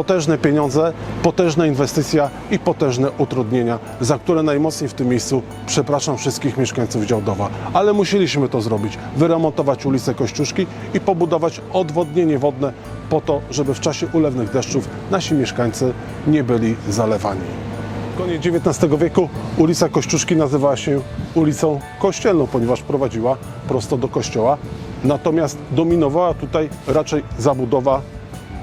potężne pieniądze, potężna inwestycja i potężne utrudnienia, za które najmocniej w tym miejscu przepraszam wszystkich mieszkańców Działdowa. Ale musieliśmy to zrobić, wyremontować ulicę Kościuszki i pobudować odwodnienie wodne po to, żeby w czasie ulewnych deszczów nasi mieszkańcy nie byli zalewani. Koniec XIX wieku ulica Kościuszki nazywała się ulicą Kościelną, ponieważ prowadziła prosto do kościoła. Natomiast dominowała tutaj raczej zabudowa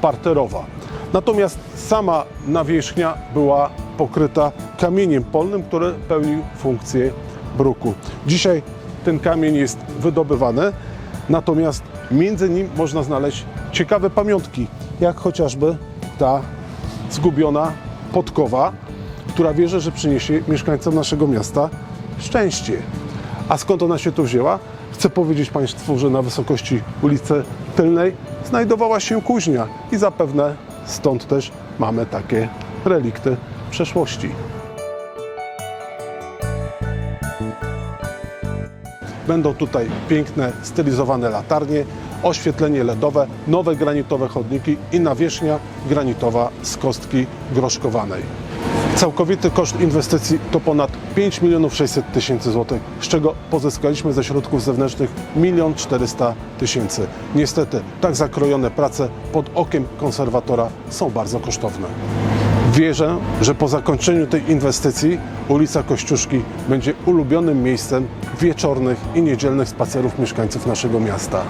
parterowa. Natomiast sama nawierzchnia była pokryta kamieniem polnym, który pełnił funkcję bruku. Dzisiaj ten kamień jest wydobywany, natomiast między nim można znaleźć ciekawe pamiątki, jak chociażby ta zgubiona podkowa, która wierzę, że przyniesie mieszkańcom naszego miasta szczęście. A skąd ona się tu wzięła? Chcę powiedzieć Państwu, że na wysokości ulicy Tylnej znajdowała się kuźnia i zapewne stąd też mamy takie relikty przeszłości. Będą tutaj piękne, stylizowane latarnie, oświetlenie LEDowe, nowe granitowe chodniki i nawierzchnia granitowa z kostki groszkowanej. Całkowity koszt inwestycji to ponad 5 milionów 600 tysięcy złotych, z czego pozyskaliśmy ze środków zewnętrznych 1 400 tysięcy. Niestety, tak zakrojone prace pod okiem konserwatora są bardzo kosztowne. Wierzę, że po zakończeniu tej inwestycji ulica Kościuszki będzie ulubionym miejscem wieczornych i niedzielnych spacerów mieszkańców naszego miasta.